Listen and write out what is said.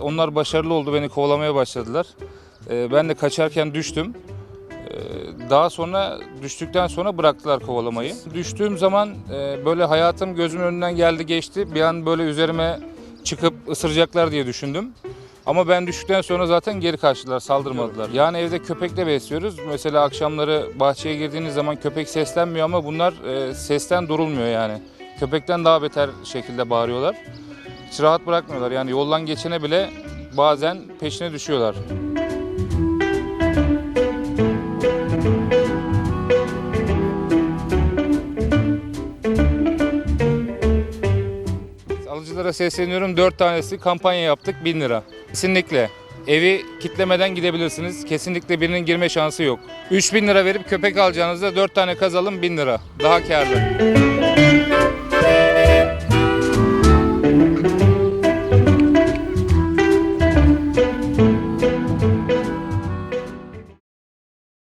onlar başarılı oldu. Beni kovalamaya başladılar. Ee, ben de kaçarken düştüm. Ee, Daha sonra düştükten sonra bıraktılar kovalamayı. Düştüğüm zaman e, böyle hayatım gözümün önünden geldi geçti. Bir an böyle üzerime çıkıp ısıracaklar diye düşündüm. Ama ben düştükten sonra zaten geri kaçtılar, saldırmadılar. Yani evde köpekle besliyoruz. Mesela akşamları bahçeye girdiğiniz zaman köpek seslenmiyor ama bunlar e, sesten durulmuyor yani. Köpekten daha beter şekilde bağırıyorlar. Hiç rahat bırakmıyorlar. Yani yoldan geçene bile bazen peşine düşüyorlar. Alıcılara sesleniyorum. 4 tanesi kampanya yaptık 1000 lira. Kesinlikle. Evi kitlemeden gidebilirsiniz. Kesinlikle birinin girme şansı yok. 3000 lira verip köpek alacağınızda 4 tane kazalım 1000 lira. Daha karlı.